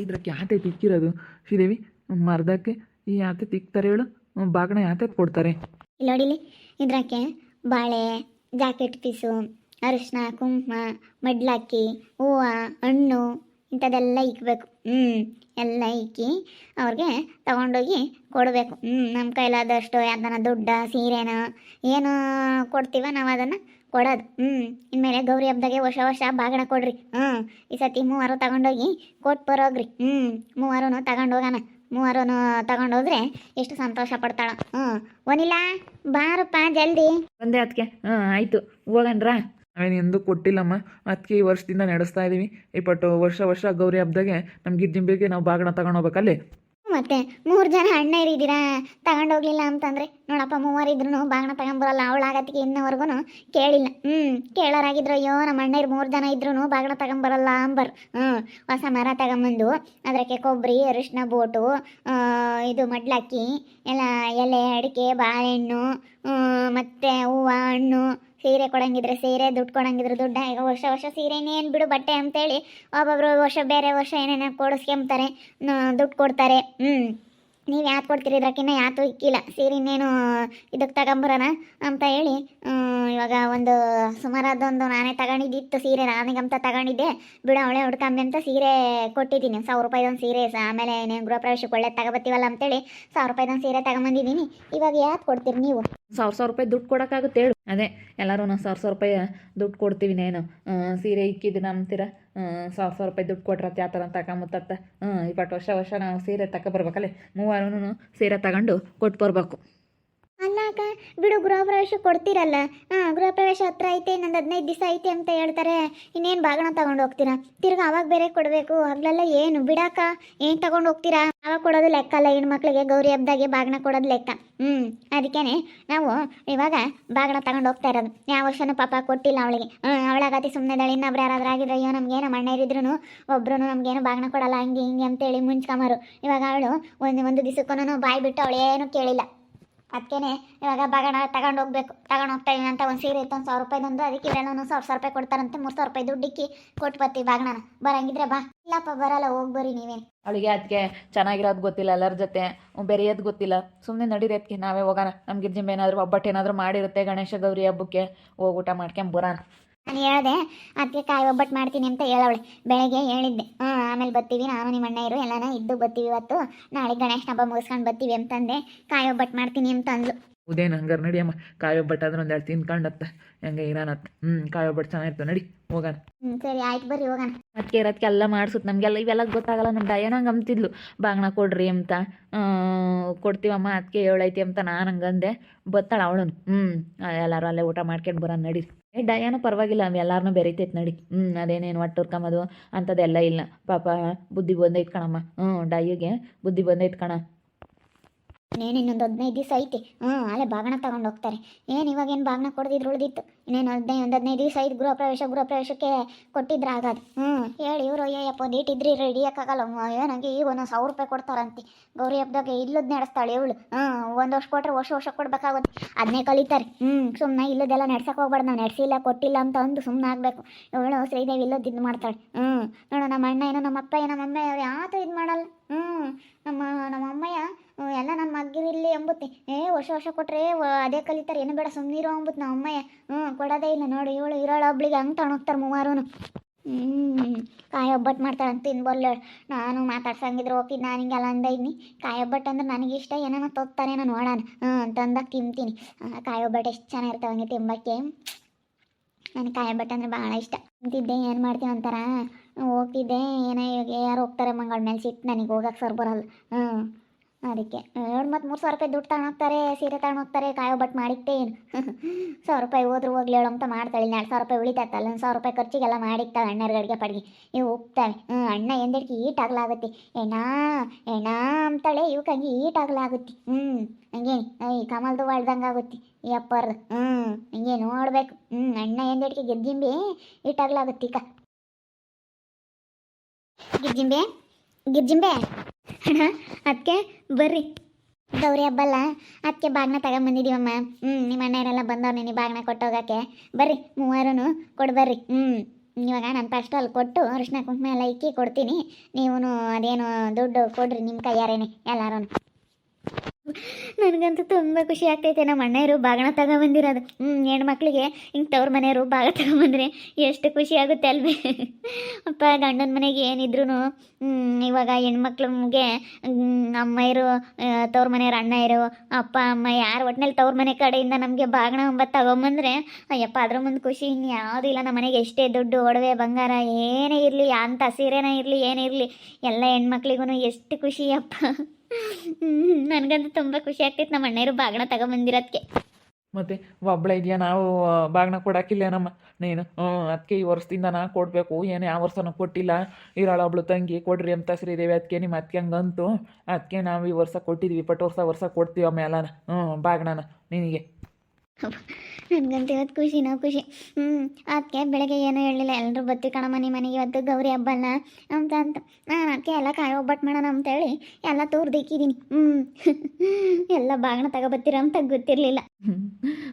ಇದ್ರಕ್ಕೆ ಯಾತೆ ತಿಕ್ಕಿರೋದು? ಶ್ರೀದೇವಿ, ಮರ್ದಕ್ಕೆ ಈ ಯಾತೆ ತಿಕ್ತಾರೆ ಹೇಳು. ಬಾಗಣ ಯಾತೆ ಕೊಡ್ತಾರೆ. ನೋಡಿಲಿ ಇದ್ರಕ್ಕೆ ಬಾಳೆ, ಜಾಕೆಟ್ ಪೀಸು ಅರಿಶಿನ ಕುಂಕುಮ ಮಡ್ಲಾಕಿ ಹೂವು, ಹಣ್ಣು, ಇಂಥದ್ದೆಲ್ಲ ಇಕ್ಬೇಕು. ಹ್ಞೂ ಎಲ್ಲ ಇಕ್ಕಿ ಅವ್ರಿಗೆ ತಗೊಂಡೋಗಿ ಕೊಡಬೇಕು. ಹ್ಞೂ ನಮ್ಮ ಕೈಲಾದಷ್ಟು ಯಾವ್ದನ ದುಡ್ಡ, ಸೀರೆನ, ಏನು ಕೊಡ್ತೀವ ನಾವು ಅದನ್ನು ಕೊಡೋದು. ಹ್ಞೂ ಇನ್ಮೇಲೆ ಗೌರಿ ಹಬ್ಬದಾಗೆ ವರ್ಷ ವರ್ಷ ಬಾಗಣ ಕೊಡ್ರಿ. ಹ್ಞೂ ಈ ಸತಿ ಮೂವರು ತಗೊಂಡೋಗಿ ಕೊಟ್ಟು ಬರೋಗ್ರಿ ಹ್ಞೂ ಮೂವರು ತಗೊಂಡೋಗೋಣ. ಮೂವರು ತಗೊಂಡೋದ್ರೆ ಎಷ್ಟು ಸಂತೋಷ ಪಡ್ತಾಳ. ಹ್ಞೂ ಒನಿಲ್ಲ ಬಾರಪ್ಪ ಜಲ್ದಿ. ಬಂದೆ ಅದಕ್ಕೆ ಹಾಂ ಆಯಿತು. ಹೋಗಣ್ರಾ. ನಾವೇನು ಎಂದೂ ಕೊಟ್ಟಿಲ್ಲಮ್ಮ. ಅದಕ್ಕೆ ಈ ವರ್ಷದಿಂದ ನಡೆಸ್ತಾ ಇದ್ದೀವಿ ಈ ಪಟ್ಟು ವರ್ಷ ವರ್ಷ ಗೌರಿ ಹಬ್ಬದಾಗೆ ನಮ್ಗೆ ಗಿರ್ಜಿಂಬಿಗೆ ನಾವು ಬಾಗಣ ತಗೊಂಡೋಗ್ಬೇಕಲ್ಲಿ ಮತ್ತೆ ಮೂರು ಜನ ಅಣ್ಣರಿದ್ದೀರಾ ತಗೊಂಡೋಗ್ಲಿಲ್ಲ ಅಂತಂದ್ರೆ, ನೋಡಪ್ಪ ಮೂವರಿದ್ರು ಬಾಗಣ ತಗೊಂಬರಲ್ಲ ಅವಳಾಗತ್ತಿಗೆ ಇನ್ನವರೆಗೂ ಕೇಳಿಲ್ಲ. ಹ್ಞೂ ಕೇಳೋರಾಗಿದ್ರು, ಅಯ್ಯೋ ನಮ್ಮ ಅಣ್ಣರು ಮೂರು ಜನ ಇದ್ರು ಬಾಗಣ ತಗೊಂಬರಲ್ಲ ಅಂಬರ್. ಹ್ಞೂ ಹೊಸ ಮರ ತಗೊಂಬಂದು ಅದಕ್ಕೆ ಕೊಬ್ಬರಿ ಅರಿಶಿನ ಬೋಟು ಇದು ಮಡ್ಲಕ್ಕಿ, ಎಲ್ಲ ಎಲೆ, ಅಡಿಕೆ, ಬಾಳೆಹಣ್ಣು ಮತ್ತೆ ಹೂವು, ಹಣ್ಣು ಸೀರೆ ಕೊಡಂಗಿದ್ರೆ ಸೀರೆ, ದುಡ್ಡು ಕೊಡಂಗಿದ್ರೆ ದುಡ್ಡು ಈಗ ವರ್ಷ ವರ್ಷ ಸೀರೆ ಏನು ಬಿಡು ಬಟ್ಟೆ ಅಂತೇಳಿ ಒಬ್ಬೊಬ್ರು ವರ್ಷ ಬೇರೆ ವರ್ಷ ಏನೇನೋ ಕೊಡಿಸ್ಕೊಂತಾರೆ ದುಡ್ಡು ಕೊಡ್ತಾರೆ. ಹ್ಞೂ ನೀವು ಯಾತು ಕೊಡ್ತೀರಿ ಇದ್ರಕ್ಕಿನ್ನ ಯಾತು ಇಕ್ಕಿಲ್ಲ. ಸೀರೆ ಇನ್ನೇನು ಇದಕ್ಕೆ ತಗೊಂಬರೋಣ ಅಂತ ಹೇಳಿ ಇವಾಗ ಒಂದು ಸುಮಾರಾದೊಂದು ನಾನೇ ತಗೊಂಡಿದ್ದಿತ್ತು ಸೀರೆ, ನಾನಿಗಂತ ತಗೊಂಡಿದ್ದೆ. ಬಿಡು ಅವಳೆ ಹುಡ್ಕೊಂಬೆ ಅಂತ ಸೀರೆ ಕೊಟ್ಟಿದ್ದೀನಿ. ಸಾವಿರ ರೂಪಾಯಿದೊಂದು ಸೀರೆ, ಸ- ಆಮೇಲೆ ಏನೇನು ಗೃಹ ಪ್ರವೇಶಕ್ಕೆ ಒಳ್ಳೆ ತಗೋಬತ್ತೀವಲ್ಲ ಅಂತೇಳಿ ಸಾವಿರ ರೂಪಾಯಿದೊಂದು ಸೀರೆ ತಗೊಂಬಂದಿದ್ದೀನಿ. ಇವಾಗ ಯಾತ್ ಕೊಡ್ತೀರಿ ನೀವು? ಸಾವಿರ ಸಾವಿರ ರೂಪಾಯಿ ದುಡ್ಡು ಕೊಡೋಕ್ಕಾಗುತ್ತೆ ಹೇಳು. ಅದೇ, ಎಲ್ಲರೂ ನಾವು ಸಾವಿರ ಸಾವಿರ ರೂಪಾಯಿ ದುಡ್ಡು ಕೊಡ್ತೀವಿ ನೇನು. ಸೀರೆ ಇಕ್ಕಿದ್ದು ನಂಬ್ತೀರ? ಸಾವಿರ ಸಾವಿರ ರೂಪಾಯಿ ದುಡ್ಡು ಕೊಟ್ರೆ ಯಾವ ಥರ ತಗೊಂಬತ್ತತ್ತ ಹ್ಞೂ ಇಪ್ಪತ್ತು ವರ್ಷ ವರ್ಷ ನಾವು ಸೀರೆ ತಗೊಬರ್ಬೇಕಲ್ಲೇ ಮೂವರು ಸೀರೆ ತಗೊಂಡು ಕೊಟ್ಟು ಬರ್ಬೇಕು. ಅಕ್ಕ ಬಿಡು ಗೃಹ ಪ್ರವೇಶ ಕೊಡ್ತೀರಲ್ಲ. ಹಾಂ ಗೃಹ ಪ್ರವೇಶ ಹತ್ರ ಐತೆ, ಇನ್ನೊಂದು ಹದಿನೈದು ದಿವಸ ಐತೆ ಅಂತ ಹೇಳ್ತಾರೆ. ಇನ್ನೇನು ಬಾಗಣ ತಗೊಂಡು ಹೋಗ್ತೀರಾ? ತಿರ್ಗಿ ಅವಾಗ ಬೇರೆ ಕೊಡಬೇಕು. ಹಗ್ಲೆಲ್ಲ ಏನು? ಬಿಡಾಕ ಏನು ತಗೊಂಡು ಹೋಗ್ತೀರಾ? ಅವಾಗ ಕೊಡೋದು ಲೆಕ್ಕ ಅಲ್ಲ ಮಕ್ಕಳಿಗೆ ಗೌರಿ ಹಬ್ಬದಾಗೆ ಬಾಗಣ ಕೊಡೋದು ಲೆಕ್ಕ. ಹ್ಞೂ ಅದಕ್ಕೇನೆ ನಾವು ಇವಾಗ ಬಾಗಣ ತಗೊಂಡು ಹೋಗ್ತಾ ಇರೋದು. ಯಾವ ವರ್ಷನೂ ಪಾಪ ಕೊಟ್ಟಿಲ್ಲ ಅವಳಿಗೆ. ಅವಳಾಗತಿ ಸುಮ್ಮನೆ ದಳಿ ಇನ್ನೊಬ್ರು ಯಾರಾದ್ರೂ ಆಗಿದ್ರೆ ಅಯ್ಯೋ ನಮ್ಗೆ ನಮ್ಮ ಅಣ್ಣ ಇರಿದ್ರು ಒಬ್ರು ನಮ್ಗೇನು ಬಾಗಣ ಕೊಡಲ್ಲ, ಹಂಗೆ ಹಿಂಗೆ ಅಂತೇಳಿ ಮುಂಚ್ಕೊಂಬರು. ಇವಾಗ ಅವಳು ಒಂದು ಒಂದು ದಿವಸಕ್ಕೂ ಬಾಯಿ ಬಿಟ್ಟು ಅವಳೇನು ಕೇಳಿಲ್ಲ. ಅದಕ್ಕೇನೆ ಇವಾಗ ಬಗಣ ತಗೊಂಡು ಹೋಗ್ಬೇಕು. ತಗೊಂಡು ಹೋಗ್ತಾ ಅಂತ ಒಂದು ಸೀರೆ ಇತ್ತು, ಒಂದು ಸಾವಿರ ರೂಪಾಯಿದೊಂದು ಅದಕ್ಕೆ ಇವರೆಲ್ಲ ಸಾವಿರ ಸಾವಿರ ರೂಪಾಯಿ ಕೊಡ್ತಾರಂತೆ, ಮೂರು ಸಾವಿರ ರೂಪಾಯಿ ದುಡ್ಡಿಕ್ಕಿ ಕೊಟ್ಟು ಬರ್ತೀವಿ ಬಾಗಣನ ಬರಂಗಿದ್ರೆ ಬಾ. ಇಲ್ಲಪ್ಪ, ಬರಲ್ಲ, ಹೋಗಿ ಬರ್ರಿ ನೀವೇನು. ಅವಳಿಗೆ ಅದಕ್ಕೆ ಚೆನ್ನಾಗಿರೋದು ಗೊತ್ತಿಲ್ಲ, ಎಲ್ಲರ ಜೊತೆ ಬೆರೆಯೋದು ಗೊತ್ತಿಲ್ಲ. ಸುಮ್ಮನೆ ನಡೀರಿ ಅದಕ್ಕೆ ನಾವೇ ಹೋಗೋಣ. ನಮ್ಗೆ ಜಿಮ್ ಏನಾದರೂ ಒಬ್ಬಟ್ಟು ಏನಾದರೂ ಮಾಡಿರುತ್ತೆ ಗಣೇಶ ಗೌರಿ ಹಬ್ಬಕ್ಕೆ, ಹೋಗಿ ಊಟ ಮಾಡ್ಕೊಂಡ್ ಬರೋಣ. ನಾನು ಹೇಳಿದೆ ಅದಕ್ಕೆ ಕಾಯಿ ಒಬ್ಬಟ್ಟು ಮಾಡ್ತೀನಿ ಅಂತ ಹೇಳವಳೆ. ಬೆಳಗ್ಗೆ ಹೇಳಿದ್ದೆ ಹಾಂ ಆಮೇಲೆ ಬರ್ತೀವಿ ನಾನು ನಿಮ್ಮ ಅಣ್ಣ ಇರು ಎಲ್ಲಾನ ಇದ್ದು ಬರ್ತೀವಿ ಇವತ್ತು. ನಾಳೆ ಗಣೇಶ ಹಬ್ಬ ಮುಗಿಸ್ಕೊಂಡು ಬರ್ತೀವಿ ಅಂತಂದೆ ಕಾಯಿ ಒಬ್ಬಟ್ಟು ಮಾಡ್ತೀನಿ ಅಂತ ಅಂದ್ಲು ಉದೇನು ಹಂಗಾರೆ ನಡಿಯಮ್ಮ ಕಾಯಿ ಒಬ್ಬಟ್ಟು ಆದ್ರೆ ಒಂದೆರಡು ತಿನ್ಕೊಂಡತ್ತ ಹೆಂಗೆ ಇರಾನತ್ತ ಹ್ಞೂ ಕಾಯಿ ಒಬ್ಬಟ್ಟು ಚೆನ್ನಾಗಿತ್ತು ನಡಿ ಹೋಗೋಣ. ಹ್ಞೂ ಸರಿ ಆಯ್ತು ಬರ್ರಿ ಹೋಗೋಣ. ಅದಕ್ಕೆ ಇರೋದಕ್ಕೆ ಎಲ್ಲ ಮಾಡಿಸುತ್ತೆ ನಮಗೆಲ್ಲ ಇವೆಲ್ಲ ಗೊತ್ತಾಗಲ್ಲ ನಮ್ಮ ಹಂಗೆ ಅಂತಿದ್ಲು ಬಾಗ್ನ ಕೊಡ್ರಿ ಅಂತ ಕೊಡ್ತೀವಮ್ಮ ಅದಕ್ಕೆ ಹೇಳೈತಿ ಅಂತ ನಾನು ಹಂಗಂದೆ ಬತ್ತಾಳ ಅವಳು ಹ್ಞೂ ಎಲ್ಲರೂ ಅಲ್ಲೇ ಊಟ ಮಾಡ್ಕೊಂಡು ಬರೋಣ ನಡಿ. ಏ, ಡಯಾನು ಪರವಾಗಿಲ್ಲ ಎಲ್ಲಾರನ್ನೂ ಬೆರಿತೈತೆ ನಡಿ. ಹ್ಞೂ ಅದೇನೇನು ಒಟ್ಟು ಹುರ್ಕೊಂಬದು ಅಂಥದ್ದೆಲ್ಲ ಇಲ್ಲ. ಪಾಪ, ಬುದ್ಧಿ ಬಂದೈತೆ ಕಣಮ್ಮ. ಹ್ಞೂ ಡೈಗೆ ಬುದ್ಧಿ ಬಂದೈತೆ ಕಣ. ಇನ್ನೇನು ಇನ್ನೊಂದು ಹದಿನೈದು ದಿವಸ ಐತಿ. ಹ್ಞೂ ಅಲ್ಲೇ ಬಾಗಣ ತಗೊಂಡು ಹೋಗ್ತಾರೆ. ಏನು ಇವಾಗ ಏನು ಬಾಗಣ ಕೊಡ್ದಿದ್ರು ಉಳಿದಿತ್ತು. ಇನ್ನೇನು ಹದಿನೈದು ಒಂದು ಹದಿನೈದು ದಿವಸ ಐದು ಗೃಹ ಪ್ರವೇಶ ಗೃಹ ಪ್ರವೇಶಕ್ಕೆ ಕೊಟ್ಟಿದ್ರೆ ಆಗೋದು ಹ್ಞೂ ಹೇಳಿ ಇವರು ಅಯ್ಯಪ್ಪ ಒಂದು ಇಟ್ಟಿದ್ರಿ ರೆಡಿಯಕ್ಕಾಗಲ್ಲ ಏನಂಗೆ ಈಗ ಒಂದೊಂದು ಸಾವಿರ ರೂಪಾಯಿ ಕೊಡ್ತಾರಂತೆ. ಗೌರಿ ಹಬ್ಬದಾಗ ಇಲ್ಲದ ನಡೆಸ್ತಾಳೆ ಇವಳು. ಹ್ಞೂ ಒಂದು ವರ್ಷ ಕೊಟ್ಟರೆ ವರ್ಷ ವರ್ಷ ಕೊಡ್ಬೇಕಾಗುತ್ತೆ. ಅದನ್ನೇ ಕಲಿತಾರೆ. ಹ್ಞೂ ಸುಮ್ಮನೆ ಇಲ್ಲದೆಲ್ಲ ನಡ್ಸಕ್ಕೆ ಹೋಗ್ಬಾರ್ದು ನಾವು ನಡೆಸಿಲ್ಲ, ಕೊಟ್ಟಿಲ್ಲ ಅಂತ ಅಂದು ಸುಮ್ಮನೆ ಆಗಬೇಕು. ಇವಳು ಶ್ರೀದೇವಿ ಇಲ್ಲದ ಇದು ಮಾಡ್ತಾಳೆ. ಹ್ಞೂ ನೋಡು, ನಮ್ಮ ಅಣ್ಣ ಏನೋ, ನಮ್ಮ ಅಪ್ಪ ಏನೋ, ನಮ್ಮ ಅಮ್ಮ ಯಾವುದು ಇದು ಮಾಡಲ್ಲ. ಹ್ಞೂ ನಮ್ಮ ನಮ್ಮ ನನ್ನ ಎಂಬುತ್ತೆ ಏ, ವರ್ಷ ವರ್ಷ ಕೊಟ್ಟರೆ ಅದೇ ಕಲಿತಾರೆ. ಏನು ಬೇಡ ಸುಮ್ಮನಿರೋ ಅಂಬುತ್ತೆ ನಮ್ಮ ಅಮ್ಮಯ್ಯ ಹ್ಞೂ ಕೊಡೋದೇ ಇಲ್ಲ ನೋಡಿ ಇವಳು, ಇರೋಳು ಒಬ್ಳಿಗೆ ಹಂಗೆ ತಣೋಗ್ತಾರೆ ಮೂವಾರು ಹ್ಞೂ ಕಾಯಿ ಒಬ್ಬಟ್ಟು ಮಾಡ್ತಾಳೆ ಅಂತ ತಿನ್ಬಲ್ಲ ನಾನು ಮಾತಾಡ್ಸಂಗಿದ್ರೆ, ಓಕೆ, ನಾನು ಹಿಂಗೆಲ್ಲ ಅಂದೈದ್ನಿ ಕಾಯಿ ಒಬ್ಬಟ್ಟು ಅಂದ್ರೆ ನನಗೆ ಇಷ್ಟ, ಏನೇನೋ ನಾನು ನೋಡೋಣ. ಹ್ಞೂ ಅಂತಂದಾಗ ತಿಂತೀನಿ. ಕಾಯಿ ಒಬ್ಬಟ್ಟು ಎಷ್ಟು ಚೆನ್ನಾಗಿರ್ತಾವೆ ಹಂಗೆ ತಿಂಬಕ್ಕೆ ನನಗೆ ಕಾಯಿ ಒಬ್ಬಟ್ಟು ಅಂದರೆ ಭಾಳ ಇಷ್ಟ. ತಿಂತಿದ್ದೆ ಏನು ಮಾಡ್ತೀನಿ ಅಂತಾರ? ಹೋಗ್ತಿದ್ದೆ ಏನೋ ಇವಾಗ ಯಾರು ಹೋಗ್ತಾರೆ, ಮಂಗಳ ಮೇಲೆ ಸಿಟ್ಟು, ನನಗೆ ಹೋಗಕ್ಕೆ ಸರ್ ಬರಲ್ಲ. ಹ್ಞೂ ಅದಕ್ಕೆ. ಎರಡು ಮತ್ತು ಮೂರು ಸಾವಿರ ರೂಪಾಯಿ ದುಡ್ಡು ತಗೊಂಡೋಗ್ತಾರೆ ಸೀರೆ ತಗೊಂಡೋಗ್ತಾರೆ ಕಾಯೋ ಬಟ್ ಮಾಡಿಕ್ತೆ ಏನು ಸಾವಿರ ರೂಪಾಯಿ ಹೋದ್ರು ಹೋಗ್ಲಿ ಅಂತ ಮಾಡ್ತಾಳೆ. ಎರಡು ಸಾವಿರ ರೂಪಾಯಿ ಉಳಿತೈತಲ್ಲ, ಒಂದು ಸಾವಿರ ರೂಪಾಯಿ ಖರ್ಚಿಗೆಲ್ಲ ಮಾಡಿಕ್ತಾಳೆ ಅಣ್ಣರ ಅಡುಗೆ ಪಡ್ಗೆ. ಇವು ಹೋಗ್ತಾಳೆ ಹ್ಞೂ ಅಣ್ಣ ಎಂದಕ್ಕೆ ಈಟ್ ಆಗ್ಲಾಗುತ್ತೆ ಎಣ್ಣಾ ಅಂತಾಳೆ. ಇವಕ್ಕೆ ಹಂಗೆ ಈಟ್ ಆಗ್ಲಾಗುತ್ತೆ ಹ್ಞೂ ಹಂಗೆ ಈ ಕಮಲ್ದು ಬಾಳ್ದಂಗೆ ಆಗುತ್ತೆ ಈ ಹ್ಞೂ ಹಂಗೆ ನೋಡ್ಬೇಕು. ಹ್ಞೂ ಅಣ್ಣ ಎಂದಿಡ್ಕಿ ಗೆದ್ದಿಂಬಿ ಈಟಾಗಲಾಗುತ್ತೆ ಈಗ ಗಿರ್ಜಿಂಬೆ ಗಿರ್ಜಿಂಬೆ ಅಣ್ಣ ಅದಕ್ಕೆ ಬರ್ರಿ. ಗೌರಿ ಹಬ್ಬಲ್ಲ ಅದಕ್ಕೆ ಬಾಗ್ನ ತಗೊಂಬಂದಿದ್ದೀವಮ್ಮ ಹ್ಞೂ ನಿಮ್ಮ ಅಣ್ಣರೆಲ್ಲ ಬಂದವ್ರು ನಿನ್ನ ಬಾಗ್ನ ಕೊಟ್ಟೋಗಕ್ಕೆ ಬರ್ರಿ ಮೂವರು ಕೊಡ್ಬರ್ರಿ ಹ್ಞೂ ಇವಾಗ ನಾನು ಫಸ್ಟ್ ಅಲ್ಲಿ ಕೊಟ್ಟು ಅರಿಶಿನ ಕುಂಕುಮ ಎಲ್ಲ ಇಕ್ಕಿ ಕೊಡ್ತೀನಿ. ನೀವು ಅದೇನು ದುಡ್ಡು ಕೊಡ್ರಿ ನಿಮ್ಮ ಕೈಯಾರೇನೆ ಎಲ್ಲಾರು ನನಗಂತೂ ತುಂಬ ಖುಷಿ ಆಗ್ತೈತೆ. ನಮ್ಮ ಅಣ್ಣಯರು ಬಾಗಣ ತಗೊಂಬಂದಿರೋದು ಹ್ಞೂ ಹೆಣ್ಮಕ್ಳಿಗೆ ಹಿಂಗೆ ತವ್ರ ಮನೆಯವರು ಬಾಗ ತಗೊಂಬಂದ್ರೆ ಎಷ್ಟು ಖುಷಿ ಆಗುತ್ತೆ ಅಲ್ವೇ? ಅಪ್ಪ, ಗಂಡನ ಮನೆಗೆ ಏನಿದ್ರು ಇವಾಗ ಹೆಣ್ಮಕ್ಳಿಗೆ ಅಮ್ಮಯ್ಯರು ತವ್ರ ಮನೆಯವ್ರ ಅಣ್ಣಯ್ಯರು ಅಪ್ಪ, ಅಮ್ಮ ಯಾರು ಒಟ್ಟಿನಲ್ಲಿ ತವ್ರ ಮನೆ ಕಡೆಯಿಂದ ನಮಗೆ ಬಾಗಣ ಒಂಬತ್ತು ತಗೊಂಬಂದ್ರೆ ಅಯ್ಯಪ್ಪ, ಅದ್ರ ಮುಂದೆ ಖುಷಿ ಇನ್ನು ಯಾವುದೂ ಇಲ್ಲ. ನಮ್ಮ ಮನೆಗೆ ಎಷ್ಟೇ ದುಡ್ಡು, ಒಡವೆ, ಬಂಗಾರ ಏನೇ ಇರಲಿ ಅಂಥ ಸೀರೆನೇ ಇರಲಿ, ಏನೇ ಇರಲಿ, ಎಲ್ಲ ಹೆಣ್ಮಕ್ಳಿಗೂ ಎಷ್ಟು ಖುಷಿ ಅಪ್ಪ. ನನಗಂತೂ ತುಂಬ ಖುಷಿ ಆಗ್ತೈತೆ ನಮ್ಮ ಅಣ್ಣರು ಬಾಗಣ ತಗೊಂಬಂದಿರೋದಕ್ಕೆ ಮತ್ತೆ ಒಬ್ಬಳೆ ಇದೆಯಾ ನಾವು ಬಾಗ್ನ ಕೊಡಾಕಿಲ್ಲ ನಮ್ಮ ನೀನು. ಹ್ಞೂ ಅದಕ್ಕೆ ಈ ವರ್ಷದಿಂದ ನಾ ಕೊಡಬೇಕು. ಏನು ಯಾವ ವರ್ಷನೂ ಕೊಟ್ಟಿಲ್ಲ. ಇರೋಳು ಒಬ್ಳು ತಂಗಿ, ಕೊಡ್ರಿ ಅಂತ ಶ್ರೀದೇವಿ ಅದಕ್ಕೆ ನಿಮ್ಮ ಅದಕ್ಕೆ ಹಂಗಂತು. ಅದಕ್ಕೆ ನಾವು ಈ ವರ್ಷ ಕೊಟ್ಟಿದ್ವಿ. ಪಟ್ಟು ವರ್ಷ ವರ್ಷ ಕೊಡ್ತೀವಿ ಆಮೇಲೆ ಹ್ಞೂ ಬಾಗ್ನನ ನಿನಗೆ. ನನಗಂತೂ ಇವತ್ತು ಖುಷಿನೋ ಖುಷಿ ಹ್ಞೂ ಅದಕ್ಕೆ ಬೆಳಗ್ಗೆ ಏನೂ ಹೇಳಲಿಲ್ಲ. ಎಲ್ಲರೂ ಬತ್ತಿ ಕಣ ಮನೆ ಮನೆಗೆ ಇವತ್ತು ಗೌರಿ ಹಬ್ಬನ ಅಂತ ಅಂತ. ನಾನು ಅದಕ್ಕೆ ಎಲ್ಲ ಕಾಯಿ ಒಬ್ಬಟ್ಟು ಮಾಡೋಣ ಅಂತೇಳಿ ಎಲ್ಲ ತೋರ್ದಿಕ್ಕಿದ್ದೀನಿ ಹ್ಞೂ ಎಲ್ಲ ಬಾಗಣ ತಗೊಬತ್ತೀರ ಅಂತ ಗೊತ್ತಿರಲಿಲ್ಲ.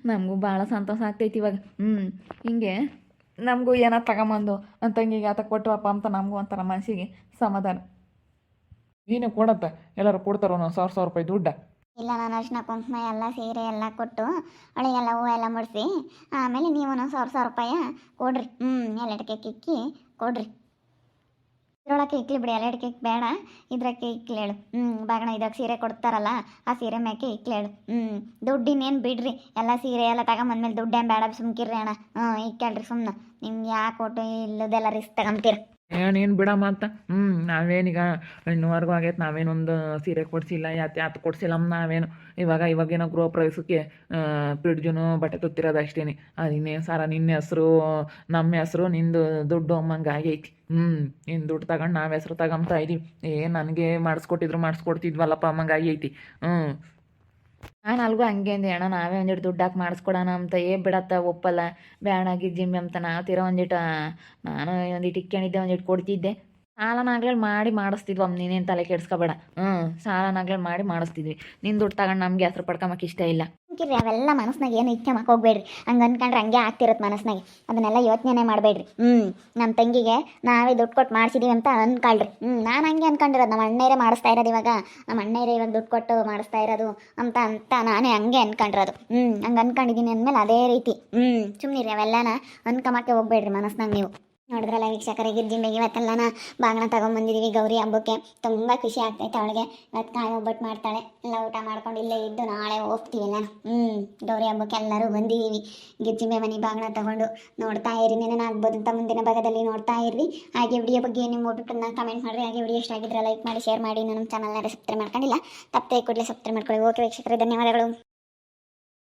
ನಮಗೂ ಭಾಳ ಸಂತೋಷ ಆಗ್ತೈತಿ ಇವಾಗ. ಹ್ಞೂ ಹಿಂಗೆ ನಮಗೂ ಏನೋ ತಗೊಂಬಂದು ನನ್ನ ತಂಗಿಗೆ ಆತ ಕೊಟ್ಟವಪ್ಪ ಅಂತ ನಮಗೂ ಒಂಥರ ಮನಸ್ಸಿಗೆ ಸಮಾಧಾನ. ನೀನು ಕೊಡತ್ತ. ಎಲ್ಲರೂ ಕೊಡ್ತಾರೋ ಒಂದು ಸಾವಿರ ಸಾವಿರ ರೂಪಾಯಿ ದುಡ್ಡ. ಇಲ್ಲ, ನಾನು ಅರ್ಶಿನ ಕುಂಕುಮ ಎಲ್ಲ ಸೀರೆ ಎಲ್ಲ ಕೊಟ್ಟು ಅವಳಿಗೆಲ್ಲ ಹೂವು ಎಲ್ಲ ಮುಡಿಸಿ, ಆಮೇಲೆ ನೀವು ಸಾವಿರ ಸಾವಿರ ರೂಪಾಯಿ ಕೊಡ್ರಿ. ಹ್ಞೂ ಎಲ್ಲೆಡ್ಕೆ ಇಕ್ಕಿ ಕೊಡ್ರಿ. ಇದ್ರೊಳಗೆ ಇಕ್ಲಿ ಬಿಡಿ ಎಲ್ಲೆಡ್ಕೆ ಬೇಡ ಇದ್ರಕ್ಕೆ ಇಕ್ಲೇಳು ಹ್ಞೂ ಬಾಗಣ ಇದಕ್ಕೆ ಸೀರೆ ಕೊಡ್ತಾರಲ್ಲ, ಆ ಸೀರೆ ಮೇಕೆ ಇಕ್ಲೇಳು ಹ್ಞೂ ದುಡ್ಡಿನೇನು ಬಿಡ್ರಿ, ಎಲ್ಲ ಸೀರೆ ಎಲ್ಲ ತಗೊಂಬಂದ್ಮೇಲೆ ದುಡ್ಡೇನು ಬೇಡ, ಸುಮ್ಕಿರ್ರಿ ಅಣ್ಣ. ಹ್ಞೂ ಇಕ್ಕೇಳ್ರಿ ಸುಮ್ಮನೆ ನಿಮ್ಗೆ ಯಾಕೆ ಕೊಟ್ಟು ಇಲ್ಲದೆಲ್ಲ ರಿಸ್ಕ್ ತಗೊಂತೀರ? ಏನೇನು ಬಿಡಮ್ಮ ಅಂತ. ಹ್ಞೂ ನಾವೇನೀಗ ಇನ್ನುವರೆಗೂ ಆಗೈತೆ, ನಾವೇನೊಂದು ಸೀರೆ ಕೊಡಿಸಿಲ್ಲ ಯಾತೆ ಯಾತ್ ಕೊಡಿಸಿಲ್ಲ ನಾವೇನು. ಇವಾಗ ಇವಾಗೇನೋ ಗೃಹ ಪ್ರವೇಶಕ್ಕೆ ಪಿಡ್ಜುನು ಬಟ್ಟೆ ತುತ್ತಿರೋದು ಅಷ್ಟೇನೆ. ಅದಿನ್ನೇನು ಸಾರ, ನಿನ್ನ ಹೆಸರು, ನಮ್ಮ ಹೆಸರು, ನಿಂದು ದುಡ್ಡು ಅಮ್ಮಂಗೆ ಆಗೈತಿ. ಹ್ಞೂ ನಿನ್ನ ದುಡ್ಡು ತಗೊಂಡು ನಾವು ಹೆಸ್ರು ತಗೊಂಬ್ತಾ ಇದೀವಿ. ಏ, ನನಗೆ ಮಾಡಿಸ್ಕೊಟ್ಟಿದ್ರು, ಮಾಡಿಸ್ಕೊಡ್ತಿದ್ವಲ್ಲಪ್ಪ, ಅಮ್ಮಂಗೆ ಆಗೈತಿ. ಹ್ಞೂ ನಾನು ಅಲ್ಗೂ ಹಂಗೆ ಅಂದೆ, ಅಣ್ಣ, ನಾವೇ ಒಂದಿಟ್ಟು ದುಡ್ಡು ಹಾಕಿ ಮಾಡಿಸ್ಕೊಡೋಣ ಅಂತ, ಏ ಬಿಡತ್ತ, ಒಪ್ಪಲ್ಲ ಬ್ಯಾಡಾಗಿ ಜಿಮ್ ಅಂತ ನಾವು ತೀರ ಒಂದಿಟ್ಟು ನಾನು ಒಂದಿಟ್ಟು ಇಕ್ಕೊಂಡಿದ್ದೆ ಒಂದಿಟ್ಟು ಕೊಡ್ತಿದ್ದೆ. ಸಾಲನಾಗ್ಲಲ್ಲಿ ಮಾಡಿ ಮಾಡಿಸ್ತಿದ್ವಮ್ಮ ನೀನೇನು ತಲೆ ಕೆಡ್ಸ್ಕೊಬೇಡ. ಹ್ಞೂ ಸಾಲನಾಗ್ಲಲ್ಲಿ ಮಾಡಿ ಮಾಡಿಸ್ತಿದ್ವಿ. ನಿನ್ನ ದುಡ್ಡು ತಗೊಂಡು ನಮಗೆ ಹೆಸ್ರು ಪಡ್ಕೊಂಬಕ್ಕೆ ಇಷ್ಟ ಇಲ್ಲ. ಸುಮ್ಕಿರ್ರಿ ಅವೆಲ್ಲ ಮನಸ್ನಾಗ ಏನು ಇಚ್ಛೆ ಮಾಡಕ್ಕೆ ಹೋಗ್ಬೇಡ್ರಿ. ಹಂಗೆ ಅನ್ಕೊಂಡ್ರೆ ಹಂಗೆ ಆಗ್ತಿರತ್ತೆ ಮನಸ್ನಾಗೆ. ಅದನ್ನೆಲ್ಲ ಯೋಚನೆ ಮಾಡಬೇಡ್ರಿ. ಹ್ಞೂ ನಮ್ಮ ತಂಗಿಗೆ ನಾವೇ ದುಡ್ಡು ಕೊಟ್ಟು ಮಾಡಿಸಿದೀವಿ ಅಂತ ಅನ್ಕೊಳ್ರಿ. ಹ್ಞೂ ನಾನು ಹಂಗೆ ಅನ್ಕೊಂಡಿರೋದು. ನಮ್ಮ ಅಣ್ಣೇರೇ ಮಾಡಿಸ್ತಾ ಇರೋದು ಇವಾಗ. ನಮ್ಮ ಅಣ್ಣೇರೇ ಇವಾಗ ದುಡ್ಡು ಕೊಟ್ಟು ಮಾಡಿಸ್ತಾ ಇರೋದು ಅಂತ ಅಂತ ನಾನೇ ಹಂಗೆ ಅನ್ಕೊಂಡಿರೋದು. ಹ್ಞೂ ಹಂಗೆ ಅನ್ಕೊಂಡಿದ್ದೀನಿ ಅಂದಮೇಲೆ ಅದೇ ರೀತಿ. ಹ್ಞೂ ಸುಮ್ಮನಿರಿ ಅವೆಲ್ಲನ ಅನ್ಕೊಂಬಕ್ಕೆ ಹೋಗ್ಬೇಡ್ರಿ ಮನಸ್ನಾಗ ನೀವು. ನೋಡಿದ್ರಲ್ಲ ವೀಕ್ಷಕರೇ, ಗಿರ್ಜಿಂಬೆಗೆ ಇವತ್ತೆಲ್ಲನ ಬಾಗಿನ ತಗೊಂಬಂದಿದ್ದೀವಿ ಗೌರಿ ಹಬ್ಬಕ್ಕೆ. ತುಂಬ ಖುಷಿ ಆಗ್ತೈತೆ ಅವಳಿಗೆ. ಇವತ್ತು ಕಾಯಿ ಒಬ್ಬಟ್ಟು ಮಾಡ್ತಾಳೆ. ಎಲ್ಲ ಊಟ ಮಾಡ್ಕೊಂಡು ಇಲ್ಲೇ ಇದ್ದು ನಾಳೆ ಹೋಗ್ತೀವಿ ನಾನು ಹ್ಞೂ ಗೌರಿ ಹಬ್ಬಕ್ಕೆ ಎಲ್ಲರೂ ಬಂದಿದ್ದೀವಿ ಗಿರ್ಜಿಂಬೆ ಮನೆ ಬಾಗಿನ ತಗೊಂಡು ನೋಡ್ತಾ ಇರಿ. ನಾನು ಆಗ್ಬೋದು ಅಂತ ಮುಂದಿನ ಭಾಗದಲ್ಲಿ ನೋಡ್ತಾ ಇರ್ರಿ. ಹಾಗೆ ವಿಡಿಯೋ ಬಗ್ಗೆ ನಿಮ್ಮ ಒಟ್ಟು ಕಮೆಂಟ್ ಮಾಡಿರಿ. ಹಾಗೆ ವಿಡಿಯೋ ಇಷ್ಟ ಆಗಿದ್ರೆ ಲೈಕ್ ಮಾಡಿ ಶೇರ್ ಮಾಡಿ. ನಮ್ಮ ಚಾನಲ್ನ ಸಬ್ಸ್ಕ್ರೈಬ್ ಮಾಡ್ಕೊಂಡಿಲ್ಲ, ತಪ್ಪದೆ ಕೂಡಲೇ ಸಬ್ಸ್ಕ್ರೈಬ್ ಮಾಡ್ಕೊಳ್ಳಿ. ಓಕೆ ವೀಕ್ಷಕರೇ, ಧನ್ಯವಾದಗಳು.